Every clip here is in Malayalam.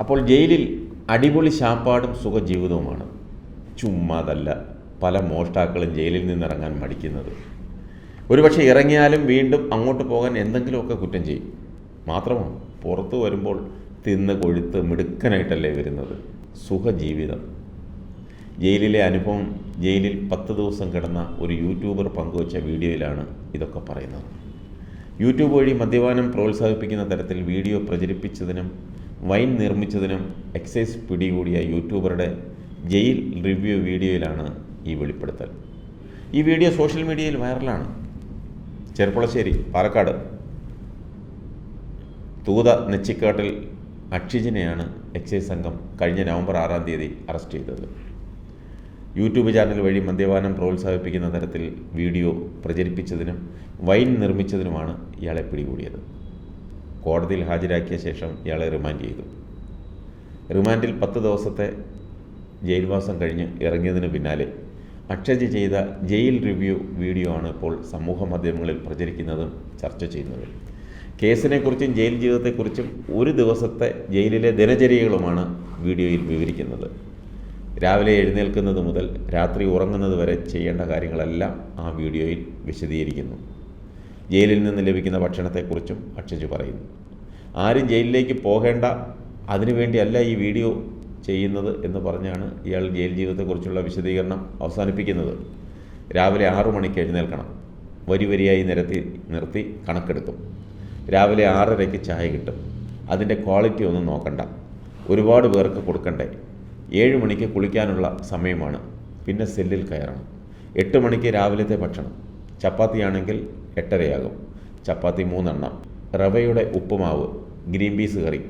അപ്പോൾ ജയിലിൽ അടിപൊളി ശാപ്പാടും സുഖജീവിതവുമാണ്. ചുമ്മാതല്ല പല മോഷ്ടാക്കളും ജയിലിൽ നിന്നിറങ്ങാൻ മടിക്കുന്നത്. ഒരുപക്ഷെ ഇറങ്ങിയാലും വീണ്ടും അങ്ങോട്ട് പോകാൻ എന്തെങ്കിലുമൊക്കെ കുറ്റം ചെയ്യും. മാത്രമാണ് പുറത്തു വരുമ്പോൾ തിന്ന് കൊഴുത്ത് മിടുക്കനായിട്ടല്ലേ വരുന്നത്? സുഖജീവിതം. ജയിലിലെ അനുഭവം ജയിലിൽ പത്ത് ദിവസം കിടന്ന ഒരു യൂട്യൂബർ പങ്കുവച്ച വീഡിയോയിലാണ് ഇതൊക്കെ പറയുന്നത്. യൂട്യൂബ് വഴി മദ്യപാനം പ്രോത്സാഹിപ്പിക്കുന്ന തരത്തിൽ വീഡിയോ പ്രചരിപ്പിച്ചതിനും വൈൻ നിർമ്മിച്ചതിനും എക്സൈസ് പിടികൂടിയ യൂട്യൂബറുടെ ജയിൽ റിവ്യൂ വീഡിയോയിലാണ് ഈ വെളിപ്പെടുത്തൽ. ഈ വീഡിയോ സോഷ്യൽ മീഡിയയിൽ വൈറലാണ്. ചെർപ്പുളശ്ശേരി പാലക്കാട്. തൂത നെച്ചിക്കാട്ടിൽ അക്ഷിജിനെയാണ് എക്സൈസ് സംഘം കഴിഞ്ഞ നവംബർ ആറാം തീയതി അറസ്റ്റ് ചെയ്തത്. യൂട്യൂബ് ചാനൽ വഴി മദ്യപാനം പ്രോത്സാഹിപ്പിക്കുന്ന തരത്തിൽ വീഡിയോ പ്രചരിപ്പിച്ചതിനും വൈൻ നിർമ്മിച്ചതിനുമാണ് ഇയാളെ പിടികൂടിയത്. കോടതിയിൽ ഹാജരാക്കിയ ശേഷം ഇയാളെ റിമാൻഡ് ചെയ്തു. റിമാൻഡിൽ പത്ത് ദിവസത്തെ ജയിൽവാസം കഴിഞ്ഞ് ഇറങ്ങിയതിന് പിന്നാലെ അക്ഷജ് ചെയ്ത ജയിൽ റിവ്യൂ വീഡിയോ ആണ് ഇപ്പോൾ സമൂഹ മാധ്യമങ്ങളിൽ പ്രചരിക്കുന്നതും ചർച്ച ചെയ്യുന്നതും. കേസിനെക്കുറിച്ചും ജയിൽ ജീവിതത്തെക്കുറിച്ചും ഒരു ദിവസത്തെ ജയിലിലെ ദിനചര്യകളുമാണ് വീഡിയോയിൽ വിവരിക്കുന്നത്. രാവിലെ എഴുന്നേൽക്കുന്നത് മുതൽ രാത്രി ഉറങ്ങുന്നത് വരെ ചെയ്യേണ്ട കാര്യങ്ങളെല്ലാം ആ വീഡിയോയിൽ വിശദീകരിക്കുന്നു. ജയിലിൽ നിന്ന് ലഭിക്കുന്ന ഭക്ഷണത്തെക്കുറിച്ചും അക്ഷജ് പറയുന്നു. ആരും ജയിലിലേക്ക് പോകേണ്ട അതിനുവേണ്ടിയല്ല ഈ വീഡിയോ ചെയ്യുന്നത് എന്ന് പറഞ്ഞാണ് ഇയാൾ ജയിൽ ജീവിതത്തെക്കുറിച്ചുള്ള വിശദീകരണം അവസാനിപ്പിക്കുന്നത്. രാവിലെ ആറു മണിക്ക് എഴുന്നേൽക്കണം. വരി വരിയായി നിരത്തി നിർത്തി കണക്കെടുക്കും. രാവിലെ ആറരയ്ക്ക് ചായ കിട്ടും. അതിന്റെ ക്വാളിറ്റി ഒന്നും നോക്കണ്ട. ഒരുപാട് പേർക്ക് കൊടുക്കണ്ടേ. ഏഴ് മണിക്ക് കുളിക്കാനുള്ള സമയമാണ്. പിന്നെ സെല്ലിൽ കയറണം. എട്ട് മണിക്ക് രാവിലത്തെ ഭക്ഷണം. ചപ്പാത്തിയാണെങ്കിൽ എട്ടരയാകും. ചപ്പാത്തി മൂന്നെണ്ണം റവയുടെ ഉപ്പുമാവ് ഗ്രീൻ പീസ് കറി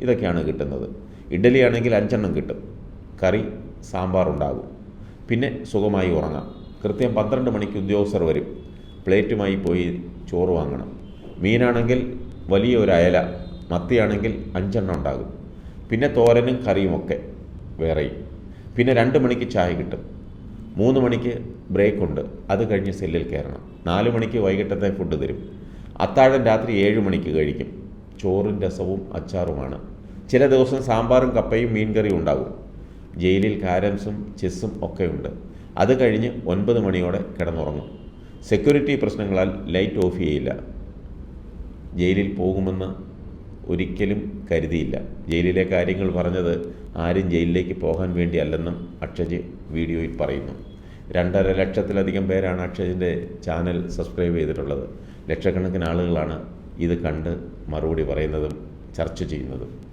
ഇതൊക്കെയാണ് കിട്ടുന്നത്. ഇഡ്ഡലി ആണെങ്കിൽ അഞ്ചെണ്ണം കിട്ടും. കറി സാമ്പാർ ഉണ്ടാകും. പിന്നെ സുഖമായി ഉറങ്ങാം. കൃത്യം പന്ത്രണ്ട് മണിക്ക് ഉദ്യോഗസ്ഥർ വരും. പ്ലേറ്റുമായി പോയി ചോറ് വാങ്ങണം. മീനാണെങ്കിൽ വലിയ ഒരു അയല മത്തിയാണെങ്കിൽ അഞ്ചെണ്ണം ഉണ്ടാകും. പിന്നെ തോരനും കറിയുമൊക്കെ വേറെയും. പിന്നെ രണ്ട് മണിക്ക് ചായ കിട്ടും. മൂന്ന് മണിക്ക് ബ്രേക്ക് ഉണ്ട് അത് കഴിഞ്ഞ് സെല്ലിൽ കയറണം. നാല് മണിക്ക് വൈകിട്ടത്തെ ഫുഡ് തരും. അത്താഴം രാത്രി ഏഴ് മണിക്ക് കഴിക്കും. ചോറും രസവും അച്ചാറുമാണ്. ചില ദിവസം സാമ്പാറും കപ്പയും മീൻകറിയും ഉണ്ടാകും. ജയിലിൽ കാരംസും ചെസ്സും ഒക്കെ ഉണ്ട്. അത് കഴിഞ്ഞ് ഒൻപത് മണിയോടെ കിടന്നുറങ്ങും. സെക്യൂരിറ്റി പ്രശ്നങ്ങളാൽ ലൈറ്റ് ഓഫ് ചെയ്യില്ല. ജയിലിൽ പോകുമെന്ന് ഒരിക്കലും കരുതിയില്ല. ജയിലിലെ കാര്യങ്ങൾ പറഞ്ഞത് ആരും ജയിലിലേക്ക് പോകാൻ വേണ്ടിയല്ലെന്നും അക്ഷജ് വീഡിയോയിൽ പറയുന്നു. രണ്ടര ലക്ഷത്തിലധികം പേരാണ് അക്ഷജിന്റെ ചാനൽ സബ്സ്ക്രൈബ് ചെയ്തിട്ടുള്ളത്. ലക്ഷക്കണക്കിന് ആളുകളാണ് ഇത് കണ്ട് മറുപടി പറയുന്നതും ചർച്ച ചെയ്യുന്നതും.